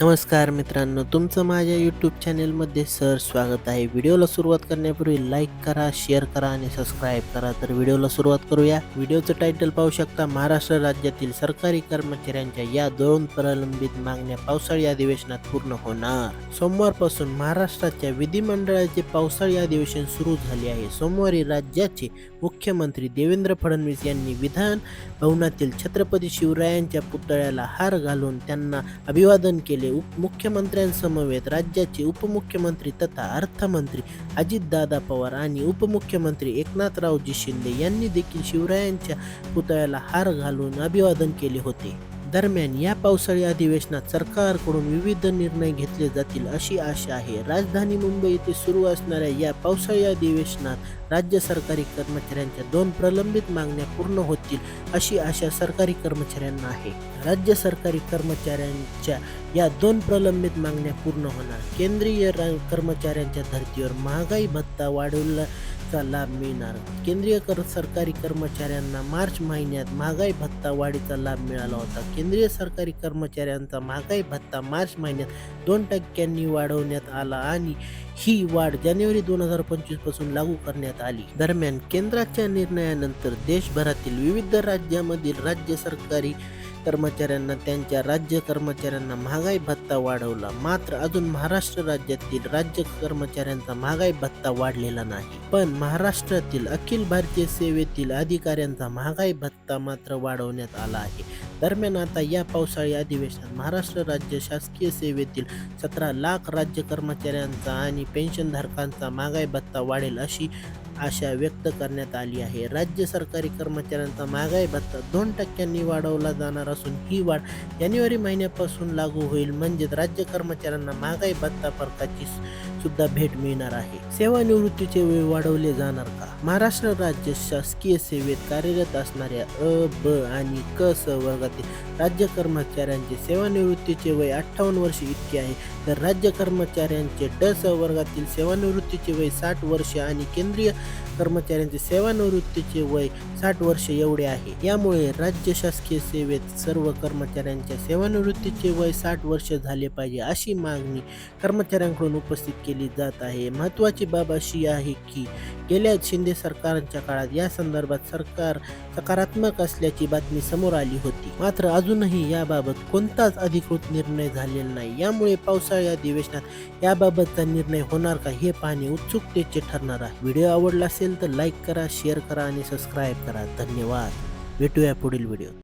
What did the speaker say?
नमस्कार मित्रांनो तुमचं माझ्या यूट्यूब चॅनेलमध्ये सर स्वागत आहे. व्हिडिओला सुरुवात करण्यापूर्वी लाईक करा शेअर करा आणि सबस्क्राईब करा. तर व्हिडिओला सुरुवात करूया. व्हिडिओचं टायटल पाहू शकता महाराष्ट्र राज्यातील सरकारी कर्मचाऱ्यांच्या या दोन प्रलंबित मागण्या पावसाळी अधिवेशनात पूर्ण होणार. सोमवारपासून महाराष्ट्राच्या विधिमंडळाचे पावसाळी अधिवेशन सुरू झाले आहे. सोमवारी राज्याचे मुख्यमंत्री देवेंद्र फडणवीस यांनी विधान भवनातील छत्रपती शिवरायांच्या पुतळ्याला हार घालून त्यांना अभिवादन केले उपमुख्यमंत्र्यांसमवेत राज्याचे उपमुख्यमंत्री तथा अर्थमंत्री अजितदादा पवार आणि उपमुख्यमंत्री एकनाथरावजी शिंदे यांनी देखील शिवरायांच्या पुतळ्याला हार घालून अभिवादन केले होते. दरम्यान या पावसाळी अधिवेशनात सरकारकडून विविध निर्णय घेतले जातील अशी आशा आहे. राजधानी मुंबई येथे सुरू असणाऱ्या या पावसाळी अधिवेशनात राज्य सरकारी कर्मचाऱ्यांच्या दोन प्रलंबित मागण्या पूर्ण होतील अशी आशा सरकारी कर्मचाऱ्यांना आहे. राज्य सरकारी कर्मचाऱ्यांच्या या दोन प्रलंबित मागण्या पूर्ण होणार. केंद्रीय रा- कर्मचाऱ्यांच्या धर्तीवर महागाई भत्ता चा लाभ मिळणार. केंद्रीय कर सरकारी कर्मचाऱ्यांना मार्च महिन्यात महागाई भत्ता वाढीचा लाभ मिळाला होता. केंद्रीय सरकारी कर्मचाऱ्यांचा महागाई भत्ता मार्च महिन्यात दोन टक्क्यांनी वाढवण्यात आला आणि ही वाढ जानेवारी दोन हजार पंचवीसपासून लागू करण्यात आली. दरम्यान केंद्राच्या निर्णयानंतर देशभरातील विविध राज्यामधील राज्य सरकारी कर्मचाऱ्यांना त्यांच्या राज्य कर्मचाऱ्यांना महागाई भत्ता वाढवला. मात्र अजून महाराष्ट्र राज्यातील राज्य कर्मचाऱ्यांचा महागाई भत्ता वाढलेला नाही. पण महाराष्ट्रातील अखिल भारतीय सेवेतील अधिकाऱ्यांचा महागाई भत्ता मात्र वाढवण्यात आला आहे. दरम्यान आता या पावसाळी अधिवेशनात महाराष्ट्र राज्य शासकीय सेवेतील सतरा लाख राज्य कर्मचाऱ्यांचा आणि पेन्शनधारकांचा महागाई भत्ता वाढेल अशी आशा व्यक्त करण्यात आली आहे. राज्य सरकारी कर्मचाऱ्यांचा महागाई भत्ता दोन टक्क्यांनी वाढवला जाणार असून ही वाढ जानेवारी महिन्यापासून लागू होईल. म्हणजेच राज्य कर्मचाऱ्यांना महागाई भत्ता फरकाची सुद्धा भेट मिळणार आहे. सेवानिवृत्तीचे वेळ वाढवले जाणार का? महाराष्ट्र राज्य शासकीय सेवेत कार्यरत असणाऱ्या अ ब आणि क स वर्गातील राज्य कर्मचाऱ्यांचे सेवानिवृत्तीचे वय अठ्ठावन्न वर्ष इतके आहे. तर राज्य कर्मचाऱ्यांचे ड स वर्गातील सेवानिवृत्तीचे वय साठ वर्ष आणि केंद्रीय कर्मचाऱ्यांचे सेवानिवृत्तीचे वय साठ वर्ष एवढे आहे. यामुळे राज्य शासकीय सेवेत सर्व कर्मचाऱ्यांच्या सेवानिवृत्तीचे वय साठ वर्ष झाले पाहिजे अशी मागणी कर्मचाऱ्यांकडून उपस्थित केली जात आहे. महत्त्वाची बाब अशी आहे की गेल्या शिंदे सरकारच्या काळात या संदर्भात सरकार सकारात्मक असल्याची बातमी समोर आली होती. मात्र अजूनही याबाबत कोणताच अधिकृत निर्णय झालेला नाही. यामुळे पावसाळी अधिवेशनात याबाबतचा निर्णय होणार का हे पाहणे उत्सुकतेचे ठरणार आहे. व्हिडिओ आवडला असेल तर लाईक करा शेअर करा आणि सबस्क्राईब करा. धन्यवाद. भेटूया पुढील व्हिडिओ